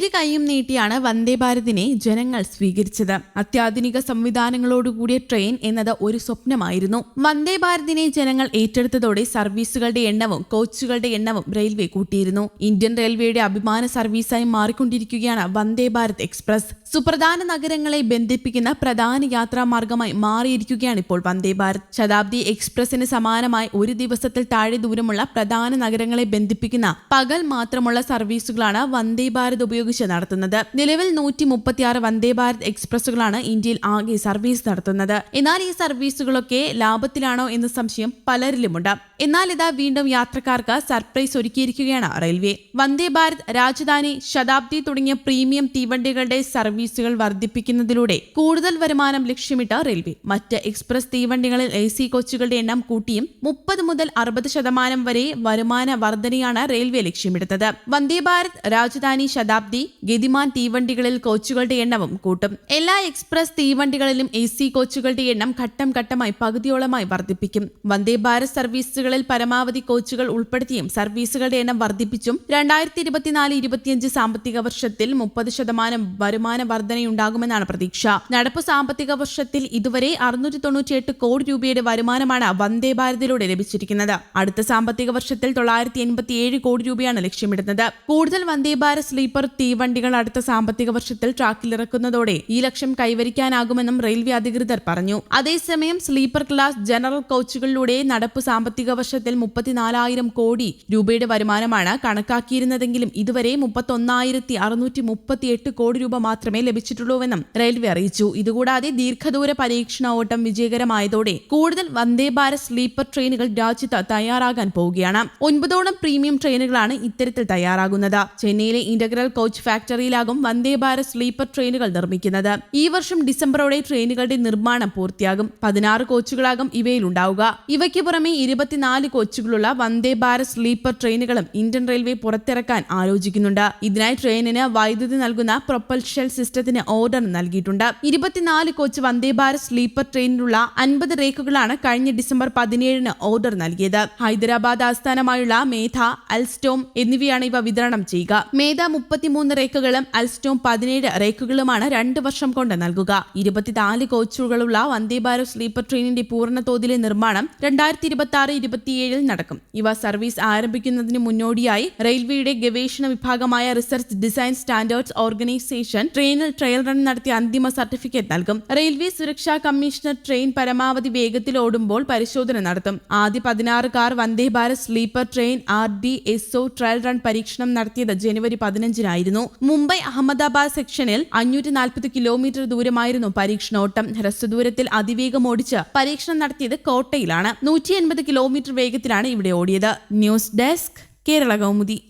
ഇരു കൈയും നീട്ടിയാണ് വന്ദേ ഭാരതിനെ ജനങ്ങൾ സ്വീകരിച്ചത്. അത്യാധുനിക സംവിധാനങ്ങളോടുകൂടിയ ട്രെയിൻ എന്നത് ഒരു സ്വപ്നമായിരുന്നു. വന്ദേ ഭാരതിനെ ജനങ്ങൾ ഏറ്റെടുത്തതോടെ സർവീസുകളുടെ എണ്ണവും കോച്ചുകളുടെ എണ്ണവും റെയിൽവേ കൂട്ടിയിരുന്നു. ഇന്ത്യൻ റെയിൽവേയുടെ അഭിമാന സർവീസായി മാറിക്കൊണ്ടിരിക്കുകയാണ് വന്ദേ ഭാരത് എക്സ്പ്രസ്. സുപ്രധാന നഗരങ്ങളെ ബന്ധിപ്പിക്കുന്ന പ്രധാന യാത്രാ മാർഗമായി മാറിയിരിക്കുകയാണ് ഇപ്പോൾ വന്ദേ ഭാരത്. ശതാബ്ദി എക്സ്പ്രസിന് സമാനമായി ഒരു ദിവസത്തിൽ താഴെ ദൂരമുള്ള പ്രധാന നഗരങ്ങളെ ബന്ധിപ്പിക്കുന്ന പകൽ മാത്രമുള്ള സർവീസുകളാണ് വന്ദേ ഭാരത് ഉപയോഗിച്ച് നടത്തുന്നത്. നിലവിൽ നൂറ്റി മുപ്പത്തിയാറ് വന്ദേ ഭാരത് എക്സ്പ്രസുകളാണ് ഇന്ത്യയിൽ ആകെ സർവീസ് നടത്തുന്നത്. എന്നാൽ ഈ സർവീസുകളൊക്കെ ലാഭത്തിലാണോ എന്ന സംശയം പലരിലുമുണ്ട്. എന്നാൽ ഇതാ വീണ്ടും യാത്രക്കാർക്ക് സർപ്രൈസ് ഒരുക്കിയിരിക്കുകയാണ് റെയിൽവേ. വന്ദേ ഭാരത് രാജധാനി ശതാബ്ദി തുടങ്ങിയ പ്രീമിയം തീവണ്ടികളുടെ സർവീസുകൾ വർദ്ധിപ്പിക്കുന്നതിലൂടെ കൂടുതൽ വരുമാനം ലക്ഷ്യമിട്ട് റെയിൽവേ. മറ്റ് എക്സ്പ്രസ് തീവണ്ടികളിൽ എ സി കോച്ചുകളുടെ എണ്ണം കൂട്ടിയും മുപ്പത് മുതൽ അറുപത് ശതമാനം വരെ വരുമാന വർധനയാണ് റെയിൽവേ ലക്ഷ്യമിടുന്നത്. വന്ദേ ഭാരത് രാജധാനി ശതാബ്ദി ഗതിമാൻ തീവണ്ടികളിൽ കോച്ചുകളുടെ എണ്ണവും കൂട്ടും. എല്ലാ എക്സ്പ്രസ് തീവണ്ടികളിലും എ സി കോച്ചുകളുടെ എണ്ണം ഘട്ടം ഘട്ടമായി പകുതിയോളമായി വർദ്ധിപ്പിക്കും. വന്ദേ ഭാരത് സർവീസുകളിൽ പരമാവധി കോച്ചുകൾ ഉൾപ്പെടുത്തിയും സർവീസുകളുടെ എണ്ണം വർദ്ധിപ്പിച്ചും രണ്ടായിരത്തി ഇരുപത്തിനാല് ഇരുപത്തിയഞ്ച് സാമ്പത്തിക വർഷത്തിൽ മുപ്പത് ശതമാനം വരുമാന വർധനയുണ്ടാകുമെന്നാണ് പ്രതീക്ഷ. നടപ്പ് സാമ്പത്തിക വർഷത്തിൽ ഇതുവരെ അറുന്നൂറ്റി തൊണ്ണൂറ്റിയെട്ട് കോടി രൂപയുടെ വരുമാനമാണ് വന്ദേ ഭാരതിലൂടെ ലഭിച്ചിരിക്കുന്നത്. അടുത്ത സാമ്പത്തിക വർഷത്തിൽ തൊള്ളായിരത്തി എൺപത്തിയേഴ് കോടി രൂപയാണ് ലക്ഷ്യമിടുന്നത്. കൂടുതൽ വന്ദേ ഭാരത് സ്ലീപ്പർ തീവണ്ടികൾ അടുത്ത സാമ്പത്തിക വർഷത്തിൽ ട്രാക്കിലിറക്കുന്നതോടെ ഈ ലക്ഷ്യം കൈവരിക്കാനാകുമെന്നും റെയിൽവേ അധികൃതർ പറഞ്ഞു. അതേസമയം സ്ലീപ്പർ ക്ലാസ് ജനറൽ കോച്ചുകളിലൂടെ നടപ്പ് സാമ്പത്തിക വർഷത്തിൽ മുപ്പത്തിനാലായിരം കോടി രൂപയുടെ വരുമാനമാണ് കണക്കാക്കിയിരുന്നതെങ്കിലും ഇതുവരെ മുപ്പത്തൊന്നായിരത്തി അറുന്നൂറ്റി മുപ്പത്തിയെട്ട് കോടി രൂപ മാത്രമേ ലഭിച്ചിട്ടുള്ളൂവെന്നും റെയിൽവേ അറിയിച്ചു. ഇതുകൂടാതെ ദീർഘദൂര പരീക്ഷണ ഓട്ടം വിജയകരമായതോടെ കൂടുതൽ വന്ദേ ഭാരത് സ്ലീപ്പർ ട്രെയിനുകൾ രാജ്യത്ത് തയ്യാറാകാൻ പോവുകയാണ്. ഒൻപതോളം പ്രീമിയം ട്രെയിനുകളാണ് ഇത്തരത്തിൽ തയ്യാറാകുന്നത്. ചെന്നൈയിലെ ഇന്റഗ്രൽ കോച്ച് ഫാക്ടറിയിലാകും വന്ദേ ഭാരത് സ്ലീപ്പർ ട്രെയിനുകൾ നിർമ്മിക്കുന്നത്. ഈ വർഷം ഡിസംബറോടെ ട്രെയിനുകളുടെ നിർമ്മാണം പൂർത്തിയാകും. പതിനാറ് കോച്ചുകളാകും ഇവയിൽ ഉണ്ടാവുക ഇവയ്ക്ക് പുറമെ ഇരുപത്തിനാല് കോച്ചുകളുള്ള വന്ദേ ഭാരത് സ്ലീപ്പർ ട്രെയിനുകളും ഇന്ത്യൻ റെയിൽവേ പുറത്തിറക്കാൻ ആലോചിക്കുന്നുണ്ട്. ഇതിനായി ട്രെയിനിന് വൈദ്യുതി നൽകുന്ന പ്രൊപ്പൽഷൻ സിസ്റ്റത്തിന് ഓർഡർ നൽകിയിട്ടുണ്ട്. ഇരുപത്തിനാല് കോച്ച് വന്ദേ ഭാരത് സ്ലീപ്പർ ട്രെയിനിലുള്ള അൻപത് റേക്കുകളാണ് കഴിഞ്ഞ ഡിസംബർ പതിനേഴിന് ഓർഡർ നൽകിയത്. ഹൈദരാബാദ് ആസ്ഥാനമായുള്ള മേധ അൽസ്റ്റോം എന്നിവയാണ് ഇവ വിതരണം ചെയ്യുക. മേധ മുപ്പത്തിമൂന്ന് റേക്കുകളും അൽസ്റ്റോം പതിനേഴ് റേക്കുകളുമാണ് രണ്ട് വർഷം കൊണ്ട് നൽകുക. ഇരുപത്തിനാല് കോച്ചുകളുള്ള വന്ദേ ഭാരത് സ്ലീപ്പർ ട്രെയിനിന്റെ പൂർണ തോതിലെ നിർമ്മാണം രണ്ടായിരത്തി ഇരുപത്തി ആറ് ഇരുപത്തിയേഴിൽ നടക്കും. ഇവ സർവീസ് ആരംഭിക്കുന്നതിന് മുന്നോടിയായി റെയിൽവേയുടെ ഗവേഷണ വിഭാഗമായ റിസർച്ച് ഡിസൈൻ സ്റ്റാൻഡേർഡ്സ് ഓർഗനൈസേഷൻ ട്രെയിനിൽ ട്രയൽ റൺ നടത്തിയ അന്തിമ സർട്ടിഫിക്കറ്റ് നൽകും. റെയിൽവേ സുരക്ഷാ കമ്മീഷണർ ട്രെയിൻ പരമാവധി വേഗത്തിൽ ഓടുമ്പോൾ പരിശോധന നടത്തും. ആദ്യ പതിനാറ് car Vande Bharat sleeper train R D S O trial run പരീക്ഷണം നടത്തിയത് ജനുവരി പതിനഞ്ചിനായിരുന്നു. മുംബൈ അഹമ്മദാബാദ് സെക്ഷനിൽ അഞ്ഞൂറ്റി നാൽപ്പത് കിലോമീറ്റർ ദൂരമായിരുന്നു പരീക്ഷണോട്ടം. ഹ്രസ്വദൂരത്തിൽ അതിവേഗം ഓടിച്ച് പരീക്ഷണം നടത്തിയത് കോട്ടയിലാണ്. നൂറ്റി എൺപത് കിലോമീറ്റർ വേഗത്തിലാണ് ഇവിടെ ഓടിയത്. News desk Kerala Kaumudi.